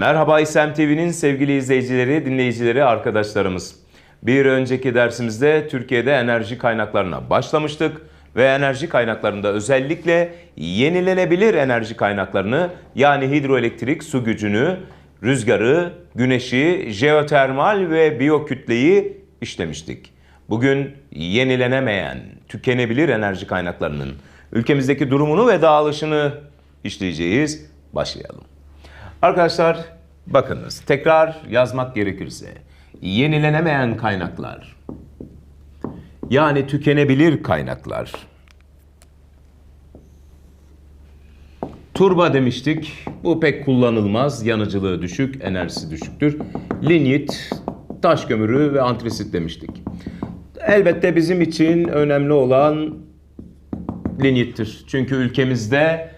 Merhaba İSEM TV'nin sevgili izleyicileri, dinleyicileri, arkadaşlarımız. Bir önceki dersimizde Türkiye'de enerji kaynaklarına başlamıştık ve enerji kaynaklarında özellikle yenilenebilir enerji kaynaklarını yani hidroelektrik su gücünü, rüzgarı, güneşi, jeotermal ve biyokütleyi işlemiştik. Bugün yenilenemeyen, tükenebilir enerji kaynaklarının ülkemizdeki durumunu ve dağılışını işleyeceğiz. Başlayalım. Arkadaşlar bakınız tekrar yazmak gerekirse yenilenemeyen kaynaklar yani tükenebilir kaynaklar Turba demiştik. Bu pek kullanılmaz. Yanıcılığı düşük, enerjisi düşüktür. Linyit, taş kömürü ve antresit demiştik. Elbette bizim için önemli olan linyittir. Çünkü ülkemizde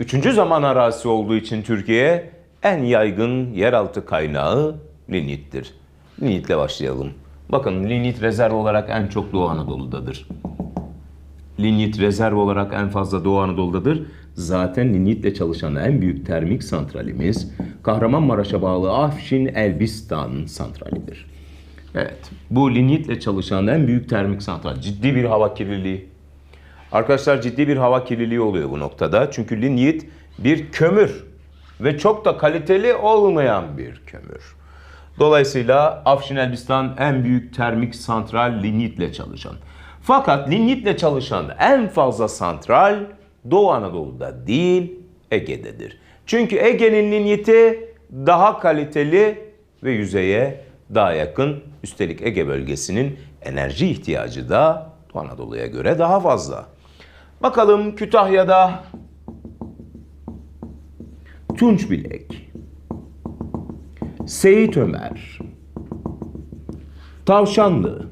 üçüncü zaman arazisi olduğu için Türkiye en yaygın yeraltı kaynağı linyittir. Linyitle başlayalım. Bakın linyit rezerv olarak en çok Doğu Anadolu'dadır. Linyit rezerv olarak en fazla Doğu Anadolu'dadır. Zaten linyitle çalışan en büyük termik santralimiz Kahramanmaraş'a bağlı Afşin Elbistan santralidir. Evet, bu linyitle çalışan en büyük termik santral. Ciddi bir hava kirliliği. Arkadaşlar ciddi bir hava kirliliği oluyor bu noktada. Çünkü linyit bir kömür ve çok da kaliteli olmayan bir kömür. Dolayısıyla Afşin Elbistan en büyük termik santral linyitle çalışan. Fakat linyitle çalışan en fazla santral Doğu Anadolu'da değil Ege'dedir. Çünkü Ege'nin linyiti daha kaliteli ve yüzeye daha yakın. Üstelik Ege bölgesinin enerji ihtiyacı da Doğu Anadolu'ya göre daha fazla. Bakalım Kütahya'da Tunç Bilek, Seyit Ömer, Tavşanlı.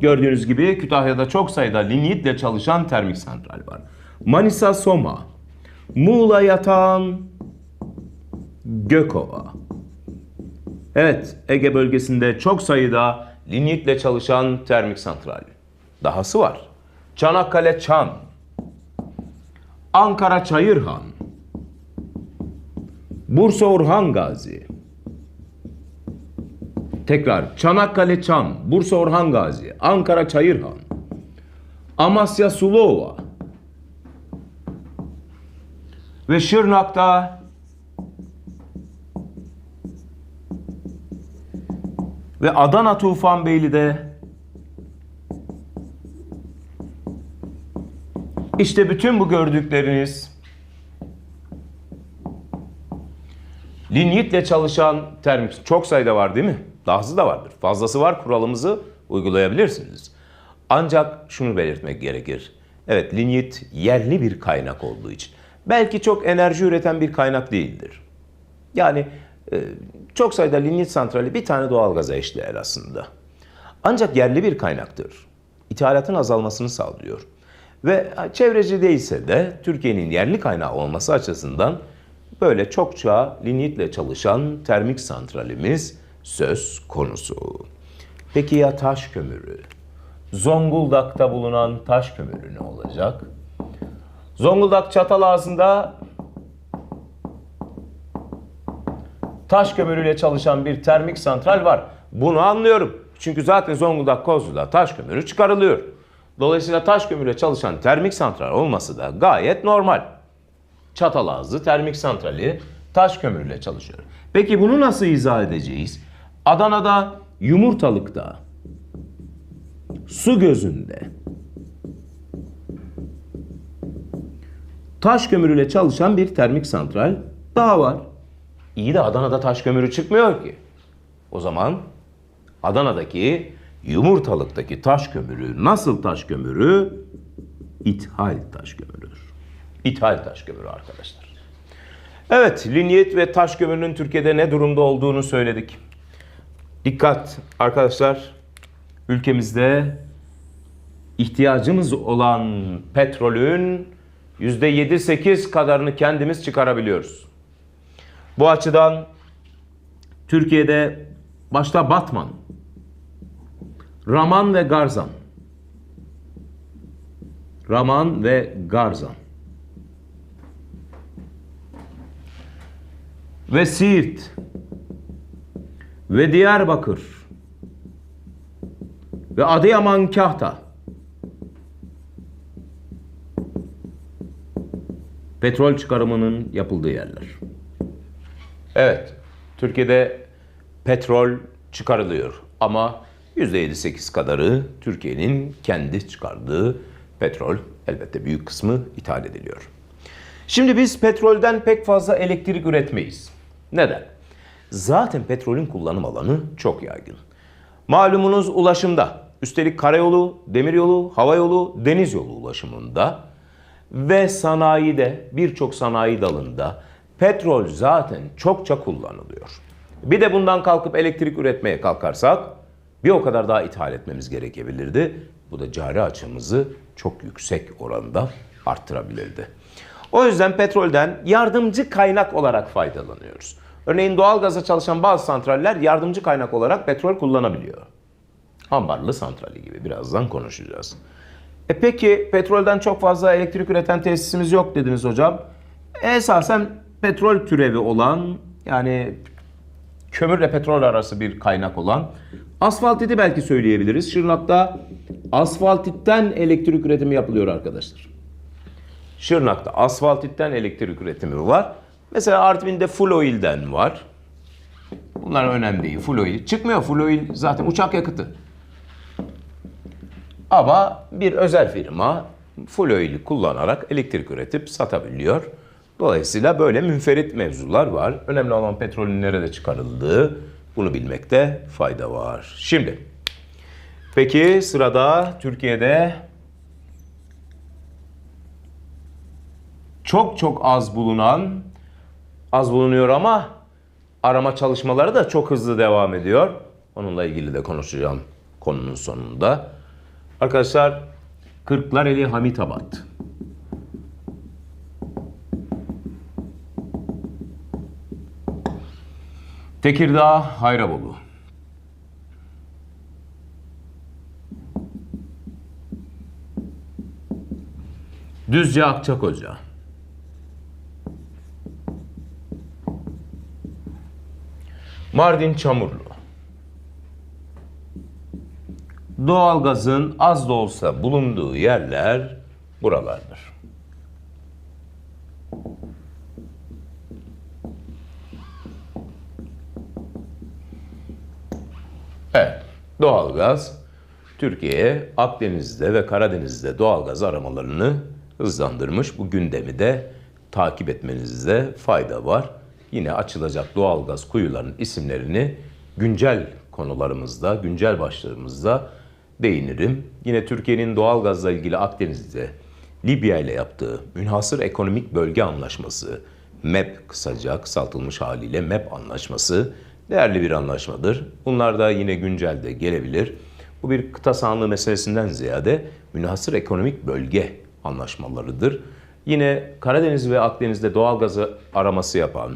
Gördüğünüz gibi Kütahya'da çok sayıda linyitle çalışan termik santral var. Manisa Soma, Muğla Yatağan, Gökova. Evet, Ege bölgesinde çok sayıda linyitle çalışan termik santral. Dahası var. Çanakkale Çan, Ankara Çayırhan, Bursa Orhan Gazi. Tekrar Çanakkale Çan, Bursa Orhan Gazi, Ankara Çayırhan, Amasya Sulova ve Şırnak'ta ve Adana Tufanbeyli'de işte bütün bu gördükleriniz Linyitle çalışan termik çok sayıda var değil mi? Dahası da vardır. Fazlası var kuralımızı uygulayabilirsiniz. Ancak şunu belirtmek gerekir. Evet linyit yerli bir kaynak olduğu için. Belki çok enerji üreten bir kaynak değildir. Yani e, çok sayıda linyit santrali bir tane doğalgaza eşdeğer aslında. Ancak yerli bir kaynaktır. İthalatın azalmasını sağlıyor. Ve çevreci değilse de Türkiye'nin yerli kaynağı olması açısından böyle çokça linyitle çalışan termik santralimiz söz konusu. Peki ya taş kömürü? Zonguldak'ta bulunan taş kömürü ne olacak? Zonguldak Çatalazı'nda taş kömürüyle çalışan bir termik santral var. Bunu anlıyorum. Çünkü zaten Zonguldak Kozlu'da taş kömürü çıkarılıyor. Dolayısıyla taş kömürüyle çalışan termik santral olması da gayet normal. Çatalazı termik santrali taş kömürüyle çalışıyor. Peki bunu nasıl izah edeceğiz? Adana'da Yumurtalık'ta su gözünde taş kömürüyle çalışan bir termik santral daha var. İyi de Adana'da taş kömürü çıkmıyor ki. O zaman Adana'daki Yumurtalık'taki taş kömürü nasıl taş kömürü? İthal taş kömürüdür. İthal taş kömürü arkadaşlar. Evet, linyit ve taş kömürünün Türkiye'de ne durumda olduğunu söyledik. Dikkat arkadaşlar, ülkemizde ihtiyacımız olan petrolün %7-8 kadarını kendimiz çıkarabiliyoruz. Bu açıdan Türkiye'de başta Batman, Raman ve Garzan, Raman ve Garzan ve Siirt ve Diyarbakır ve Adıyaman Kahta petrol çıkarımının yapıldığı yerler. Evet, Türkiye'de petrol çıkarılıyor ama %7-8 kadarı Türkiye'nin kendi çıkardığı petrol. Elbette büyük kısmı ithal ediliyor. Şimdi biz petrolden pek fazla elektrik üretmeyiz. Neden? Zaten petrolün kullanım alanı çok yaygın. Malumunuz ulaşımda, üstelik karayolu, demiryolu, havayolu, deniz yolu ulaşımında ve sanayide, birçok sanayi dalında petrol zaten çokça kullanılıyor. Bir de bundan kalkıp elektrik üretmeye kalkarsak bir o kadar daha ithal etmemiz gerekebilirdi. Bu da cari açımızı çok yüksek oranda arttırabilirdi. O yüzden petrolden yardımcı kaynak olarak faydalanıyoruz. Örneğin doğalgaza çalışan bazı santraller yardımcı kaynak olarak petrol kullanabiliyor. Ambarlı santrali gibi birazdan konuşacağız. E peki petrolden çok fazla elektrik üreten tesisimiz yok dediniz hocam. Esasen petrol türevi olan yani kömürle petrol arası bir kaynak olan asfaltiti belki söyleyebiliriz. Şırnak'ta asfaltitten elektrik üretimi yapılıyor arkadaşlar. Şırnak'ta asfaltitten elektrik üretimi var. Mesela Artvin'de full oil'den var. Bunlar önemli değil. Full oil. Çıkmıyor full oil zaten uçak yakıtı. Ama bir özel firma full oil'i kullanarak elektrik üretip satabiliyor. Dolayısıyla böyle münferit mevzular var. Önemli olan petrolün nerede çıkarıldığı bunu bilmekte fayda var. Şimdi peki sırada Türkiye'de çok çok az bulunan az bulunuyor ama arama çalışmaları da çok hızlı devam ediyor. Onunla ilgili de konuşacağım konunun sonunda. Arkadaşlar Kırklareli Hamitabat. Tekirdağ Hayrabolu. Düzce Akçakoca. Mardin Çamurlu. Doğalgazın az da olsa bulunduğu yerler buralardır. Evet, doğalgaz Türkiye Akdeniz'de ve Karadeniz'de doğalgaz aramalarını hızlandırmış. Bu gündemi de takip etmenizde fayda var. Yine açılacak doğalgaz kuyularının isimlerini güncel konularımızda, güncel başlığımızda değinirim. Yine Türkiye'nin doğalgazla ilgili Akdeniz'de Libya ile yaptığı Münhasır Ekonomik Bölge Anlaşması, MEP kısaca kısaltılmış haliyle MEP anlaşması değerli bir anlaşmadır. Bunlar da yine güncelde gelebilir. Bu bir kıta sahanlığı meselesinden ziyade münhasır ekonomik bölge anlaşmalarıdır. Yine Karadeniz ve Akdeniz'de doğalgazı araması yapan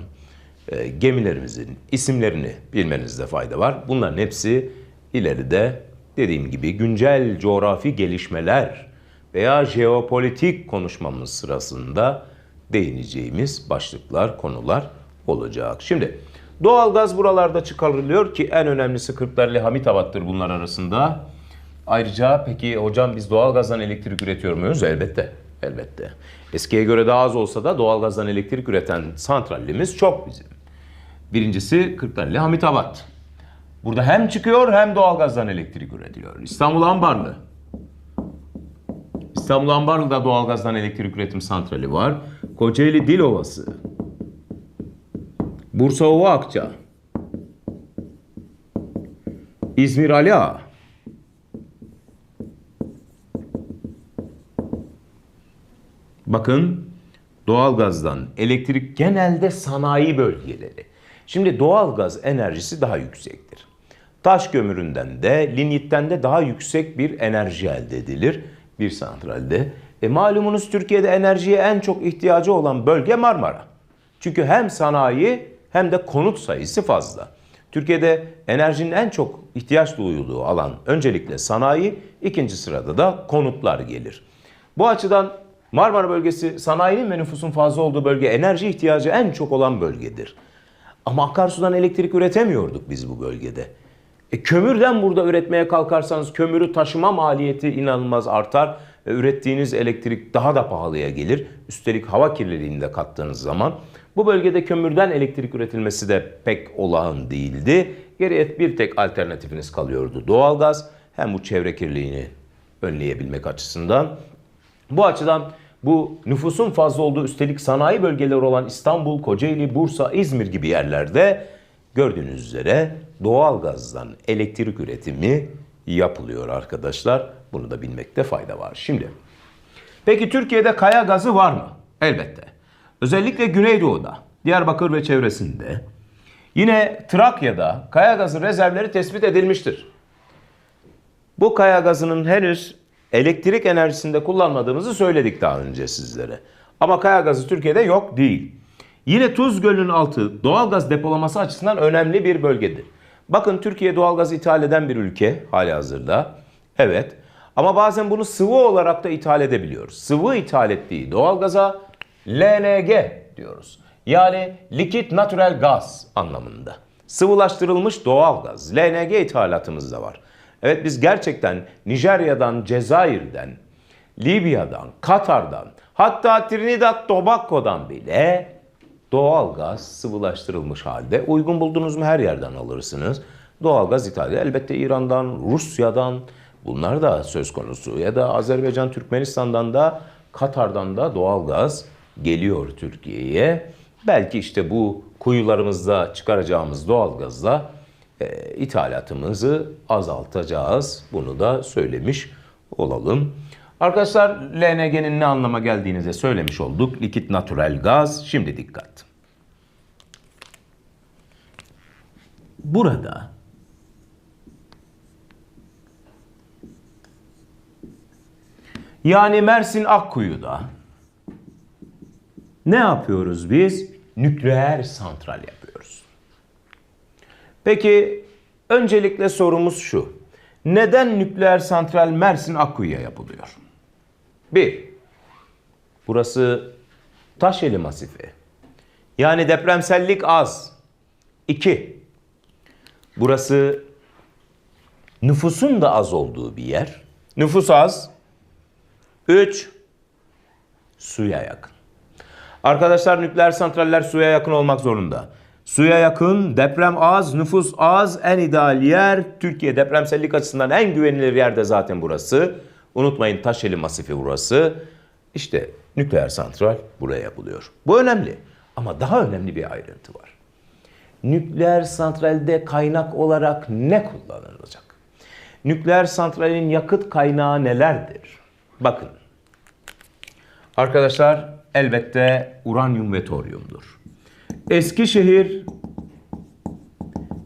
gemilerimizin isimlerini bilmenizde fayda var. Bunların hepsi ileride dediğim gibi güncel coğrafi gelişmeler veya jeopolitik konuşmamız sırasında değineceğimiz başlıklar, konular olacak. Şimdi doğalgaz buralarda çıkarılıyor ki en önemlisi Kırklareli Hamitabat'tır bunlar arasında. Ayrıca peki hocam biz doğalgazdan elektrik üretiyor muyuz? Elbette. Elbette. Eskiye göre daha az olsa da doğalgazdan elektrik üreten santralimiz çok bizim. Birincisi Kırklareli Hamitabat. Burada hem çıkıyor hem doğalgazdan elektrik üretiliyor. İstanbul Ambarlı. İstanbul Ambarlı'da doğalgazdan elektrik üretim santrali var. Kocaeli Dilovası. Bursa Ova Akça. İzmir Ali Ağa. Bakın doğalgazdan elektrik genelde sanayi bölgeleri. Şimdi doğalgaz enerjisi daha yüksektir. Taş kömüründen de linyitten de daha yüksek bir enerji elde edilir bir santralde. E malumunuz Türkiye'de enerjiye en çok ihtiyacı olan bölge Marmara. Çünkü hem sanayi hem de konut sayısı fazla. Türkiye'de enerjinin en çok ihtiyaç duyulduğu alan öncelikle sanayi, ikinci sırada da konutlar gelir. Bu açıdan Marmara bölgesi sanayinin ve nüfusun fazla olduğu bölge enerji ihtiyacı en çok olan bölgedir. Ama akarsudan elektrik üretemiyorduk biz bu bölgede. E, kömürden burada üretmeye kalkarsanız kömürü taşıma maliyeti inanılmaz artar. ve ürettiğiniz elektrik daha da pahalıya gelir. Üstelik hava kirliliğini de kattığınız zaman bu bölgede kömürden elektrik üretilmesi de pek olağan değildi. Geriye bir tek alternatifiniz kalıyordu doğalgaz. Hem bu çevre kirliliğini önleyebilmek açısından. Bu açıdan bu nüfusun fazla olduğu üstelik sanayi bölgeleri olan İstanbul, Kocaeli, Bursa, İzmir gibi yerlerde gördüğünüz üzere doğalgazdan elektrik üretimi yapılıyor arkadaşlar. Bunu da bilmekte fayda var. Şimdi peki Türkiye'de kaya gazı var mı? Elbette. Özellikle Güneydoğu'da, Diyarbakır ve çevresinde yine Trakya'da kaya gazı rezervleri tespit edilmiştir. Bu kaya gazının henüz elektrik enerjisinde kullanmadığımızı söyledik daha önce sizlere. Ama kaya gazı Türkiye'de yok değil. Yine Tuz Gölü'nün altı doğalgaz depolaması açısından önemli bir bölgedir. Bakın Türkiye doğalgaz ithal eden bir ülke hali hazırda. Evet. Ama bazen bunu sıvı olarak da ithal edebiliyoruz. Sıvı ithal ettiği doğalgaza LNG diyoruz. Yani Liquid Natural Gas anlamında. Sıvılaştırılmış doğalgaz. LNG ithalatımız da var. Evet biz gerçekten Nijerya'dan, Cezayir'den, Libya'dan, Katar'dan, hatta Trinidad Tobago'dan bile doğalgaz sıvılaştırılmış halde. Uygun buldunuz mu her yerden alırsınız. Doğalgaz ithal. Elbette İran'dan, Rusya'dan bunlar da söz konusu. Ya da Azerbaycan, Türkmenistan'dan da Katar'dan da doğalgaz geliyor Türkiye'ye. Belki işte bu kuyularımızda çıkaracağımız doğalgazla e, ithalatımızı azaltacağız. Bunu da söylemiş olalım. Arkadaşlar LNG'nin ne anlama geldiğini de söylemiş olduk. Likit natural gaz. Şimdi dikkat. Burada yani Mersin Akkuyu'da ne yapıyoruz biz? Nükleer santral yapıyoruz. Peki öncelikle sorumuz şu. Neden nükleer santral Mersin Akkuyu'ya yapılıyor? Bir, burası Taşeli masifi. Yani depremsellik az. İki, burası nüfusun da az olduğu bir yer. Nüfus az. Üç, suya yakın. Arkadaşlar nükleer santraller suya yakın olmak zorunda. Suya yakın, deprem az, nüfus az, en ideal yer Türkiye depremsellik açısından en güvenilir yerde zaten burası. Unutmayın Taşeli Masifi burası. İşte nükleer santral buraya yapılıyor. Bu önemli ama daha önemli bir ayrıntı var. Nükleer santralde kaynak olarak ne kullanılacak? Nükleer santralin yakıt kaynağı nelerdir? Bakın. Arkadaşlar elbette uranyum ve toryumdur. Eskişehir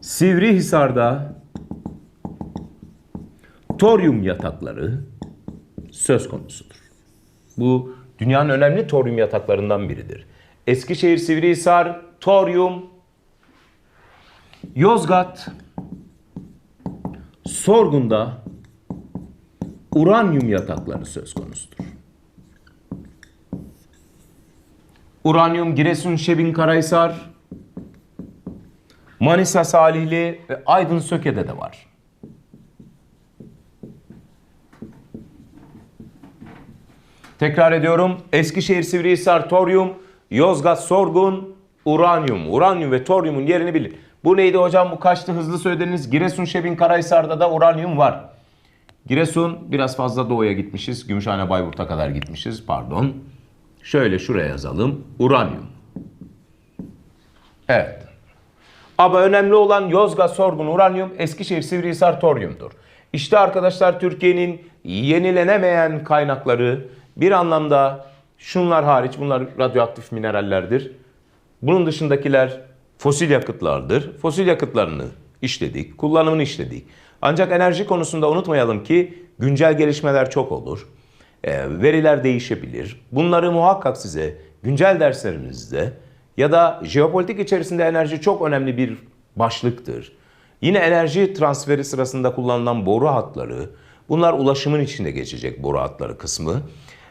Sivrihisar'da toryum yatakları söz konusudur. Bu dünyanın önemli toryum yataklarından biridir. Eskişehir Sivrihisar toryum Yozgat Sorgun'da uranyum yatakları söz konusudur. Uranyum Giresun Şebin Karahisar, Manisa Salihli ve Aydın Söke'de de var. Tekrar ediyorum. Eskişehir Sivrihisar Toryum, Yozgat Sorgun, Uranyum. Uranyum ve toryumun yerini bilin. Bu neydi hocam? Bu kaçtı hızlı söylediniz. Giresun Şebin Karahisar'da da uranyum var. Giresun biraz fazla doğuya gitmişiz. Gümüşhane Bayburt'a kadar gitmişiz. Pardon. Şöyle şuraya yazalım. Uranyum. Evet. Ama önemli olan Yozgat, Sorgun, Uranyum, Eskişehir, Sivrihisar, Toryum'dur. İşte arkadaşlar Türkiye'nin yenilenemeyen kaynakları bir anlamda şunlar hariç bunlar radyoaktif minerallerdir. Bunun dışındakiler fosil yakıtlardır. Fosil yakıtlarını işledik, kullanımını işledik. Ancak enerji konusunda unutmayalım ki güncel gelişmeler çok olur. E, veriler değişebilir. Bunları muhakkak size güncel derslerimizde ya da jeopolitik içerisinde enerji çok önemli bir başlıktır. Yine enerji transferi sırasında kullanılan boru hatları, bunlar ulaşımın içinde geçecek boru hatları kısmı.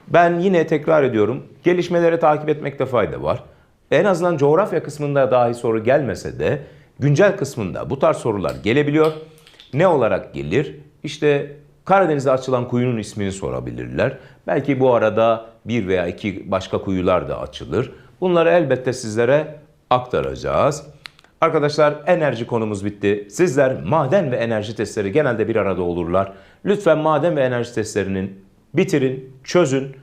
Ben yine tekrar ediyorum, gelişmeleri takip etmekte fayda var. En azından coğrafya kısmında dahi soru gelmese de güncel kısmında bu tarz sorular gelebiliyor. Ne olarak gelir? İşte Karadeniz'de açılan kuyunun ismini sorabilirler. Belki bu arada bir veya iki başka kuyular da açılır. Bunları elbette sizlere aktaracağız. Arkadaşlar enerji konumuz bitti. Sizler maden ve enerji testleri genelde bir arada olurlar. Lütfen maden ve enerji testlerinin bitirin, çözün.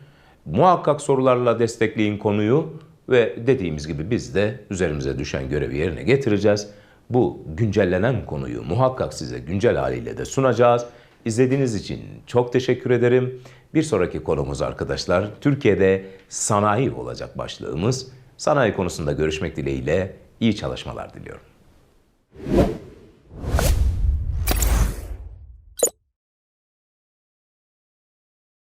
Muhakkak sorularla destekleyin konuyu ve dediğimiz gibi biz de üzerimize düşen görevi yerine getireceğiz. Bu güncellenen konuyu muhakkak size güncel haliyle de sunacağız. İzlediğiniz için çok teşekkür ederim. Bir sonraki konumuz arkadaşlar Türkiye'de sanayi olacak başlığımız. Sanayi konusunda görüşmek dileğiyle iyi çalışmalar diliyorum.